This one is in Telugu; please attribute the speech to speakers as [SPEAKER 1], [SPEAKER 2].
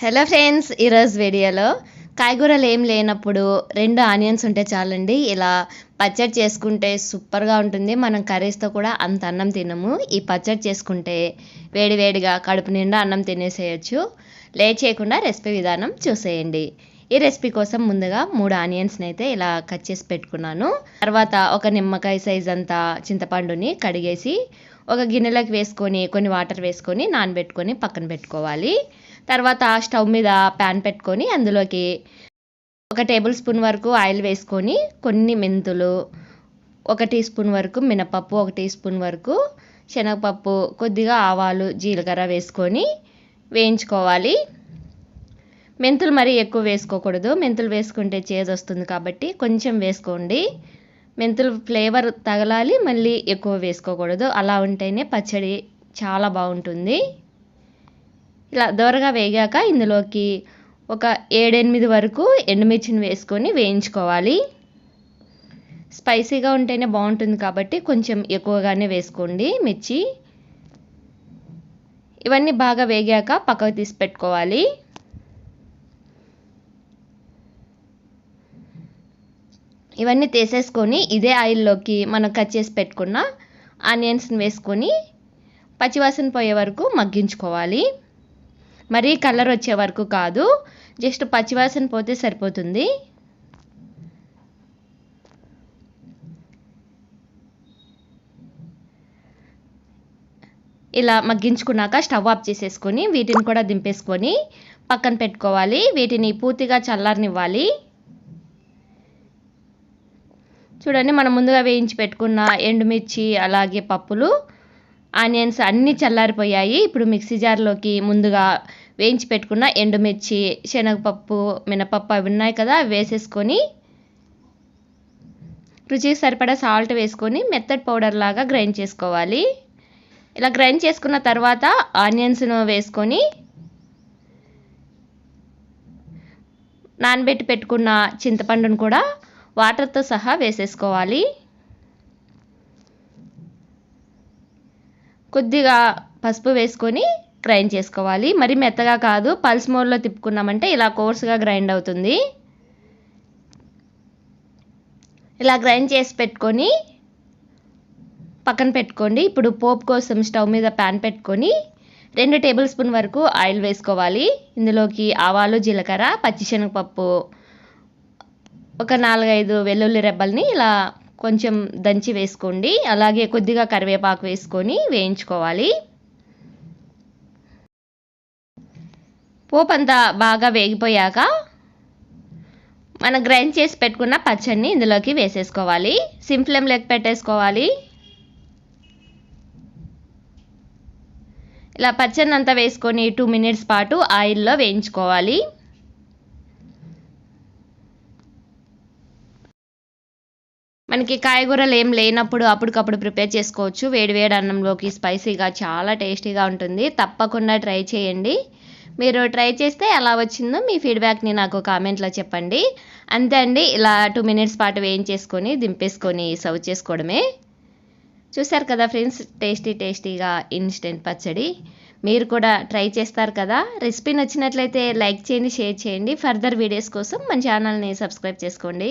[SPEAKER 1] హలో ఫ్రెండ్స్ ఈరోజు వీడియోలో కాయగూరలు ఏం లేనప్పుడు రెండు ఆనియన్స్ ఉంటే చాలండి. ఇలా పచ్చడి చేసుకుంటే సూపర్గా ఉంటుంది. మనం కర్రీస్తో కూడా అంత అన్నం తినము. ఈ పచ్చడి చేసుకుంటే వేడివేడిగా కడుపు నిండా అన్నం తినేసేయచ్చు. లేట్ చేయకుండా రెసిపీ విధానం చూసేయండి. ఈ రెసిపీ కోసం ముందుగా మూడు ఆనియన్స్ని అయితే ఇలా కట్ చేసి పెట్టుకున్నాను. తర్వాత ఒక నిమ్మకాయ సైజ్ అంతా చింతపండుని కడిగేసి ఒక గిన్నెలోకి వేసుకొని కొన్ని వాటర్ వేసుకొని నానబెట్టుకొని పక్కన పెట్టుకోవాలి. తర్వాత స్టవ్ మీద ప్యాన్ పెట్టుకొని అందులోకి ఒక టేబుల్ స్పూన్ వరకు ఆయిల్ వేసుకొని కొన్ని మెంతులు ఒక టీ స్పూన్ వరకు మినపప్పు ఒక టీ స్పూన్ వరకు శనగపప్పు కొద్దిగా ఆవాలు జీలకర్ర వేసుకొని వేయించుకోవాలి. మెంతులు మరీ ఎక్కువ వేసుకోకూడదు. మెంతులు వేసుకుంటే చేదు వస్తుంది కాబట్టి కొంచెం వేసుకోండి. మెంతులు ఫ్లేవర్ తగలాలి మళ్ళీ ఎక్కువ వేసుకోకూడదు. అలా ఉంటేనే పచ్చడి చాలా బాగుంటుంది. ఇలా దోరగా వేగాక ఇందులోకి ఒక ఏడెనిమిది వరకు ఎండుమిర్చిని వేసుకొని వేయించుకోవాలి. స్పైసీగా ఉంటేనే బాగుంటుంది కాబట్టి కొంచెం ఎక్కువగానే వేసుకోండి మిర్చి. ఇవన్నీ బాగా వేగాక పక్కకు తీసి పెట్టుకోవాలి. ఇవన్నీ తీసేసుకొని ఇదే ఆయిల్లోకి మనం కట్ చేసి పెట్టుకున్న ఆనియన్స్ని వేసుకొని పచ్చివాసన పోయే వరకు మగ్గించుకోవాలి. మరీ కలర్ వచ్చే వరకు కాదు. జస్ట్ పచ్చివాసన పోతే సరిపోతుంది. ఇలా మగ్గించుకున్నాక స్టవ్ ఆఫ్ చేసేసుకొని వీటిని కూడా దింపేసుకొని పక్కన పెట్టుకోవాలి. వీటిని పూర్తిగా చల్లారనివ్వాలి. చూడండి మనం ముందుగా వేయించి పెట్టుకున్న ఎండుమిర్చి అలాగే పప్పులు ఆనియన్స్ అన్నీ చల్లారిపోయాయి. ఇప్పుడు మిక్సీ జార్లోకి ముందుగా వేయించి పెట్టుకున్న ఎండుమిర్చి శనగపప్పు మినపప్పు అవి ఉన్నాయి కదా వేసేసుకొని రుచికి సరిపడా సాల్ట్ వేసుకొని మెత్తడ్ పౌడర్ లాగా గ్రైండ్ చేసుకోవాలి. ఇలా గ్రైండ్ చేసుకున్న తర్వాత ఆనియన్స్ను వేసుకొని నానబెట్టి పెట్టుకున్న చింతపండును కూడా వాటర్తో సహా వేసేసుకోవాలి. కొద్దిగా పసుపు వేసుకొని గ్రైండ్ చేసుకోవాలి. మరి మెత్తగా కాదు పల్స్ మోడ్లో తిప్పుకున్నామంటే ఇలా కోర్సుగా గ్రైండ్ అవుతుంది. ఇలా గ్రైండ్ చేసి పెట్టుకొని పక్కన పెట్టుకోండి. ఇప్పుడు పోపు కోసం స్టవ్ మీద ప్యాన్ పెట్టుకొని రెండు టేబుల్ స్పూన్ వరకు ఆయిల్ వేసుకోవాలి. ఇందులోకి ఆవాలు జీలకర్ర పచ్చిశనగపప్పు ఒక నాలుగైదు వెల్లుల్లి రెబ్బల్ని ఇలా కొంచెం దంచి వేసుకోండి. అలాగే కొద్దిగా కరివేపాకు వేసుకొని వేయించుకోవాలి. పోపు అంతా బాగా వేగిపోయాక మనం గ్రైండ్ చేసి పెట్టుకున్న పచ్చడిని ఇందులోకి వేసేసుకోవాలి. సిమ్ లెక్క పెట్టేసుకోవాలి. ఇలా పచ్చడిని అంతా వేసుకొని టూ మినిట్స్ పాటు ఆయిల్లో వేయించుకోవాలి. మనకి కాయగూరలు ఏం లేనప్పుడు అప్పటికప్పుడు ప్రిపేర్ చేసుకోవచ్చు. వేడివేడి అన్నంలోకి స్పైసీగా చాలా టేస్టీగా ఉంటుంది. తప్పకుండా ట్రై చేయండి. మీరు ట్రై చేస్తే ఎలా వచ్చిందో మీ ఫీడ్బ్యాక్ని నాకు కామెంట్లో చెప్పండి. అంతే అండి ఇలా టూ మినిట్స్ పాటు వేయించేసుకొని దింపేసుకొని సర్వ్ చేసుకోవడమే. చూసారు కదా ఫ్రెండ్స్ టేస్టీ టేస్టీగా ఇన్స్టెంట్ పచ్చడి. మీరు కూడా ట్రై చేస్తారు కదా. రెసిపీ నచ్చినట్లయితే లైక్ చేయండి షేర్ చేయండి. ఫర్దర్ వీడియోస్ కోసం మన ఛానల్ని సబ్స్క్రైబ్ చేసుకోండి.